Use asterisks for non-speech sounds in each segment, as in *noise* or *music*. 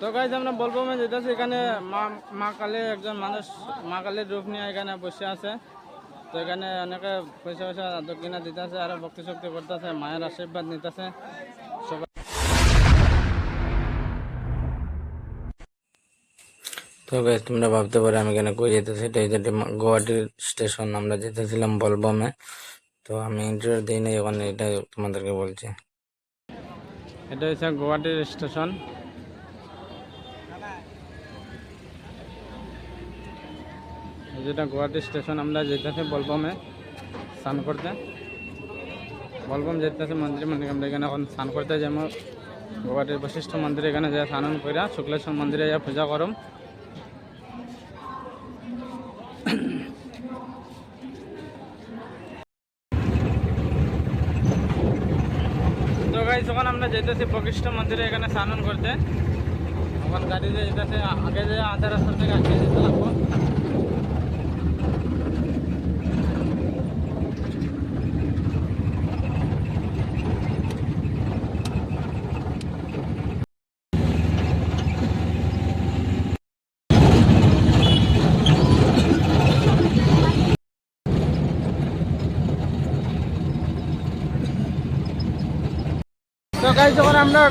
তো গাইজ আমরা বলব আমি যেতেছি এখানে মা মা কালী একজন মানুষ মা কালীর রূপ নিয়ে এখানে বসে আছে। তো এখানে অনেকে পয়সা পয়সা দক্ষিণা দিতেছে আর ভক্তি শক্তি করতেছে মায়ের আশীর্বাদ নিতেছে। সবাই তো গাইজ তোমরা ভাবতে পারো আমি কেন কই যেতেছি এটা এই যে গুয়াহাটির স্টেশন আমরা যেতেছিলাম বলবমে। তো আমি ইন্টারভিউ দিই নাই এখন এটা তোমাদেরকে বলছি। এটা হচ্ছে গুয়াহাটির স্টেশন যেটা গুয়াহাটি স্টেশন, আমরা যেতেছি বলবমে স্নান করতে। বলবম যেতেছে মন্দির মন্দির আমরা এখানে এখন স্নান করতে যেমন গুয়াহাটির বশিষ্ঠ মন্দিরে এখানে যা স্নান করিয়া শুক্লেশ্বর মন্দিরে যা পূজা করম। তো আমরা যেতেছি বশিষ্ঠ মন্দিরে এখানে স্নান করতে। এখন গাড়িতে যেতেছে, আগে যে আধা রাস্তা থেকে আগে যেতে তো গাইজ যখন আমরা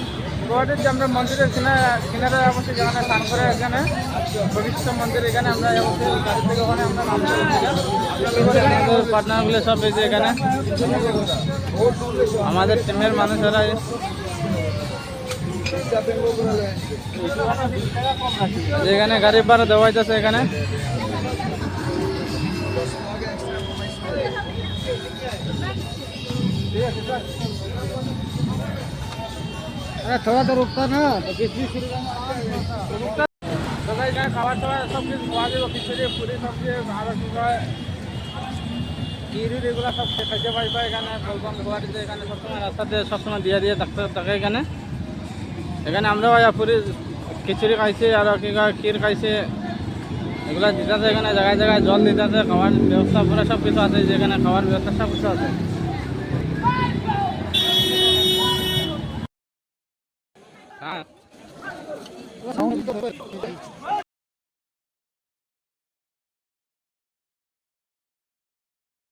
গুয়াহাটির যে আমরা মন্দিরের কিনারে অবশ্যই যেখানে স্নান করে এখানে। বশিষ্ঠ মন্দির এখানে আমরা পার্টনারগুলো সব যে এখানে। আমাদের টিমের মানুষেরা যেখানে গাড়ি ভাড়া দেওয়া হইতেছে এখানে। थोड़ा तो रुकता ना तो बीच बीच সবাই এখানে খাবার টাবার সব কিছু খাওয়া যাবে খিচুড়ি পুরি সবজি আরো কি কয় কিরির এগুলো সব খাইতে পারবে এখানে বলবাম গুয়াহাটিতে এখানে সবসময় রাস্তাতে সবসময় দিয়ে দিয়ে থাকতে থাকে এখানে এখানে আমরাও আয়া পুরি খিচুড়ি খাইছি আর কি কয় ক্ষীর খাইছি এগুলো দিতেছে এখানে জায়গায় জায়গায় জল দিতেছে খাওয়ার ব্যবস্থা পুরো সব কিছু আছে যেখানে খাওয়ার ব্যবস্থা সব কিছু আছে হ্যাঁ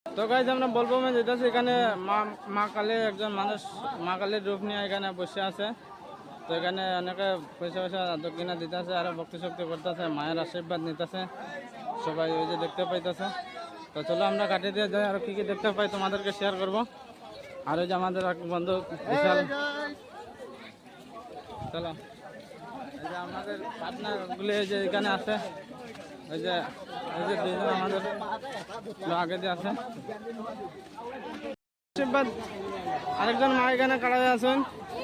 তো গাইজ আমরা বলব যেতেছি এখানে মা মা কালী একজন মানুষ, মা কালীর রূপ নিয়ে এখানে বসে আছে। তো এখানে অনেকে পয়সা পয়সা দক্ষিণা দিতেছে, আর ভক্তি শক্তি করতেছে, মায়ের আশীর্বাদ নিতেছে। সবাই ওই যে দেখতে পাইতেছে। তো চলো আমরা কাটিয়ে দিয়ে যাই, আর কি কি দেখতে পাই তোমাদেরকে শেয়ার করব। আর ওই যে আমাদের এক বন্ধু, বিশাল। চলো। এই যে আমাদের পার্টনারগুলি যে এখানে আছে। এই যে এই যে দুইজন আমাদের আগে দিয়ে আছে। আশীর্বাদ। আরেকজন মা এখানে কারা আছেন?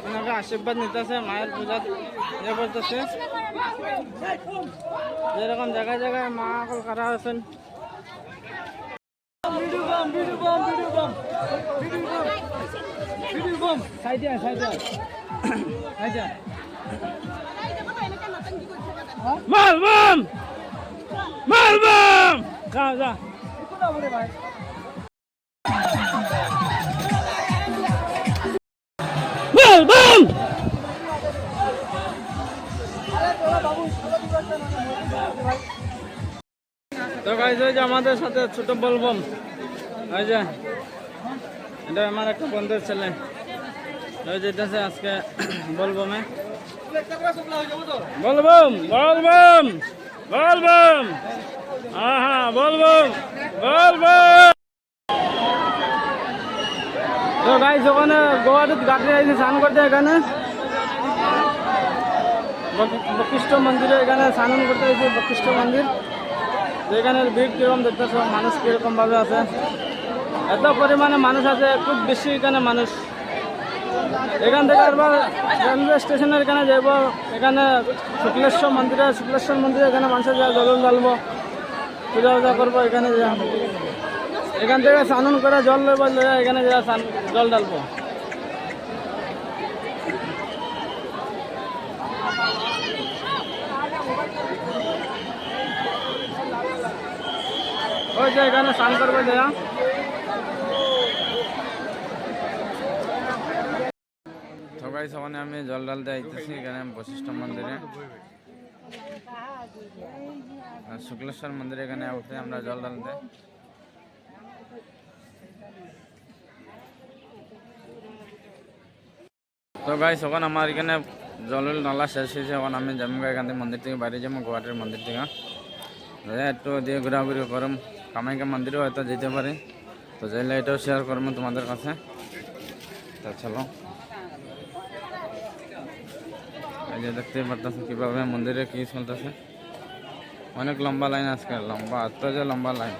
ওনাকে আশীর্বাদ নিতেছে মায়ের পূজা ইয়ে করতেছে যেরকম জায়গায় জায়গায় মা সকল কারা আছেন। সাইডে সাইডে মালবাম মালবাম যা যা। মালবাম তো গাইজ ওই যে আমাদের সাথে ছোট বলবম। ওই যে, এটা আমার একটা বন্ধুর ছেলে। যেতেছে আজকে *clears throat* বলবমে বলবম বলবম বলবম আহা বলবম বলবম তো গাইজ ওখানে গোয়াতে গাড়ি আইছে স্নান করতে এখানে। বক- বশিষ্ঠ মন্দিরে এখানে স্নান করতে হয়েছে বশিষ্ঠ মন্দির। এখানে ভিড় কীরকম দেখতেছ? মানুষ কীরকম ভাবে আছে? এত পরিমাণে মানুষ আছে খুব বেশি এখানে মানুষ। এখান থেকে আবার রেলওয়ে স্টেশনের এখানে যাব এখানে শুক্লেশ্বর মন্দিরে শুক্লেশ্বর মন্দিরে এখানে মানুষের যা জল ঢালবো পূজা পূজা করব, এখানে যা। এখান থেকে স্নান করে জল লইব এখানে যা জল ঢালবো। ওই যে এখানে স্নান করবে যা গাইস ওখানে আমি জল ঢালতে আইতেছি, এখানে বশিষ্ঠ মন্দিরে। শুক্লেশ্বর মন্দিরে এখানে উঠে আমরা জল ঢালতে। তো গাইস ওখানে আমার এখানে জল নালা শেষ হয়েছে, এখন আমি যাব এখান থেকে মন্দির থেকে বাইরে যাব গুয়াহাটির মন্দির থেকে। একটু দিয়ে ঘোরাঘুরি করম। কামাখ্যা মন্দিরেও হয়তো যেতে পারি। তো যাইলে এটাও শেয়ার করব তোমাদের কাছে। তা চলো। এই যে দেখতেই পারতেছে কীভাবে মন্দিরে কি চলতেছে। অনেক লম্বা লাইন আজকে, লম্বা, এত যে লম্বা লাইন